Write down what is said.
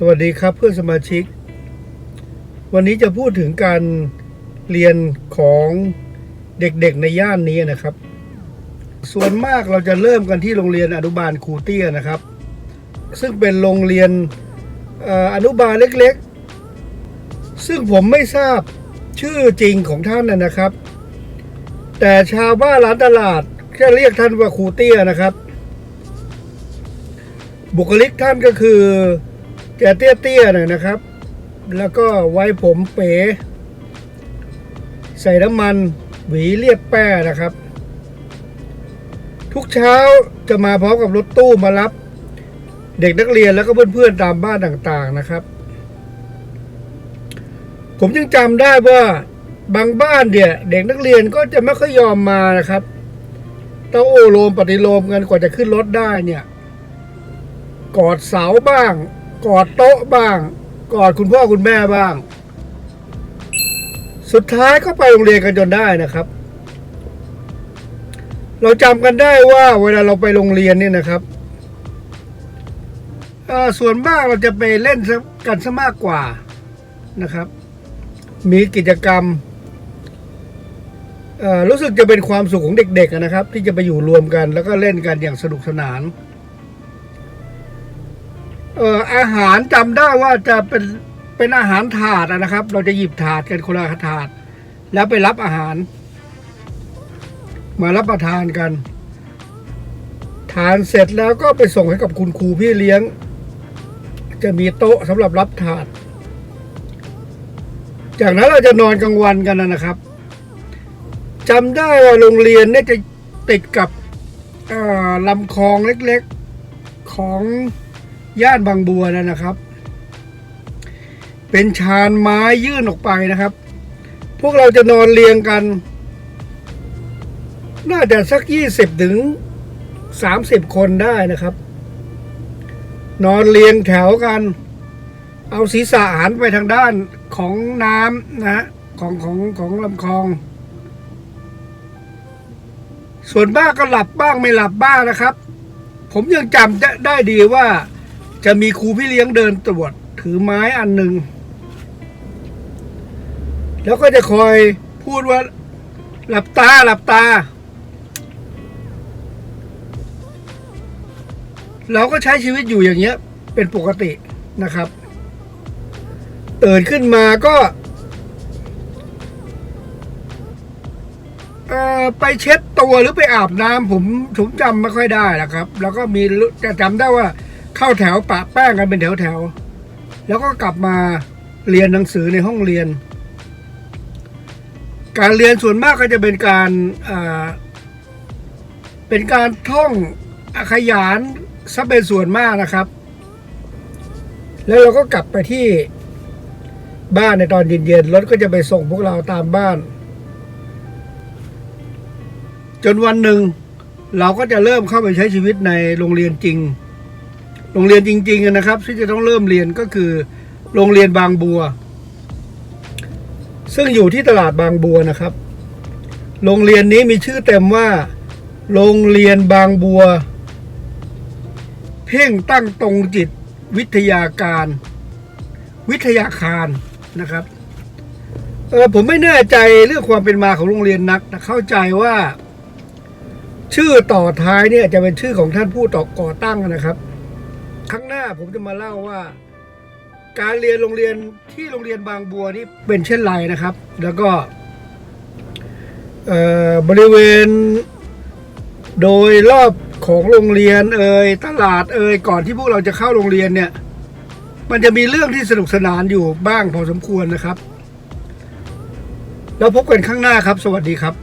สวัสดีครับเพื่อนสมาชิก วันนี้จะพูดถึงการเรียนของเด็กๆในย่านนี้นะครับ ส่วนมากเราจะเริ่มกันที่โรงเรียนอนุบาลครูเตี้ยนะครับ ซึ่งเป็นโรงเรียนอนุบาลเล็กๆ ซึ่งผมไม่ทราบชื่อจริงของท่านนะครับ แต่ชาวบ้านร้านตลาดแค่เรียกท่านว่าครูเตี้ยนะครับ บุคลิกท่านก็คือ แกเตี้ยๆหน่อยนะครับ แล้วก็ไว้ผมเป๋ ใส่น้ำมันหวีเรียบแป้นะครับ ทุกเช้าจะมาพร้อมกับรถตู้มารับ เด็กนักเรียนแล้วก็เพื่อนๆตามบ้านต่างๆนะครับ ผมยังจำได้ว่าบางบ้านเนี่ย เด็กนักเรียนก็จะไม่ค่อยยอมมานะครับต้องโอโลมปฏิโลมกันกว่าจะขึ้นรถได้เนี่ย กอดเสาบ้าง กอดโต๊ะบ้าง กอดคุณพ่อคุณแม่บ้าง สุดท้ายก็ไปโรงเรียนกันจนได้นะครับ เราจำกันได้ว่าเวลาเราไปโรงเรียนเนี่ยนะครับส่วนมากเราจะไปเล่นกันซะมากกว่านะครับ มีกิจกรรมรู้สึกจะเป็นความสุขของเด็กๆนะครับ ที่จะไปอยู่รวมกัน แล้วก็เล่นกันอย่างสนุกสนาน เอ่ออาหารจำได้ว่าจะเป็นเป็นอาหารถาดอะนะครับ เราจะหยิบถาดกันคนละถาด แล้วไปรับอาหาร มารับประทานกัน ทานเสร็จแล้วก็ไปส่งให้กับคุณครูพี่เลี้ยง จะมีโต๊ะสำหรับรับถาด จากนั้นเราจะนอนกลางวันกันนะครับจำได้ว่าโรงเรียนเนี่ยจะติดกับเอ่อลำคลองเล็กๆของ ย่านบางบัวนั่นนะครับ เป็นชานไม้ยื่นออกไปนะครับ พวกเราจะนอนเรียงกัน น่าจะสักยี่สิบถึงสามสิบคนได้นะครับ นอนเรียงแถวกัน เอาศีรษะหันไปทางด้านของน้ำนะของของของลำคลอง ส่วนบ้างก็หลับบ้างไม่หลับบ้างนะครับ ผมยังจำได้ดีว่า จะมีครูพี่เลี้ยงเดินตรวจถือไม้อันหนึ่ง แล้วก็จะคอยพูดว่า หลับตาหลับตา เราก็ใช้ชีวิตอยู่อย่างเงี้ย เป็นปกตินะครับตื่นขึ้นมาก็เอ่อไปเช็ดตัวหรือไปอาบน้ำผมผมจำไม่ค่อยได้นะครับ แล้วก็มีจะจำได้ว่า เข้าแถวปะแป้งกันเป็นแถวแถวแล้วก็กลับมาเรียนหนังสือในห้องเรียน การเรียนส่วนมากก็จะเป็นการเป็นการท่องอขยานซะเป็นส่วนมากนะครับ แล้วเราก็กลับไปที่บ้านในตอนเย็นๆรถก็จะไปส่งพวกเราตามบ้าน จนวันหนึ่งเราก็จะเริ่มเข้าไปใช้ชีวิตในโรงเรียนจริง โรงเรียนจริงๆนะครับ ที่จะต้องเริ่มเรียนก็คือโรงเรียนบางบัว ซึ่งอยู่ที่ตลาดบางบัวนะครับ โรงเรียนนี้มีชื่อเต็มว่า โรงเรียนบางบัว เพ่งตั้งตรงจิตวิทยาการ วิทยาคารนะครับเออผมไม่แน่ใจเรื่องความเป็นมาของโรงเรียนนักแต่เข้าใจว่า ชื่อต่อท้ายเนี่ยจะเป็นชื่อของท่านผู้ต่อก่อตั้งนะครับ ครั้งหน้าผมจะมาเล่าว่า การเรียนโรงเรียนที่โรงเรียนบางบัวนี่เป็นเช่นไรนะครับ แล้วก็บริเวณ โดยรอบของโรงเรียนเอ่ยตลาดเอ่ยก่อนที่พวกเราจะเข้าโรงเรียนเนี่ย มันจะมีเรื่องที่สนุกสนานอยู่บ้างพอสมควรนะครับ แล้วพบกันข้างหน้าครับ สวัสดีครับ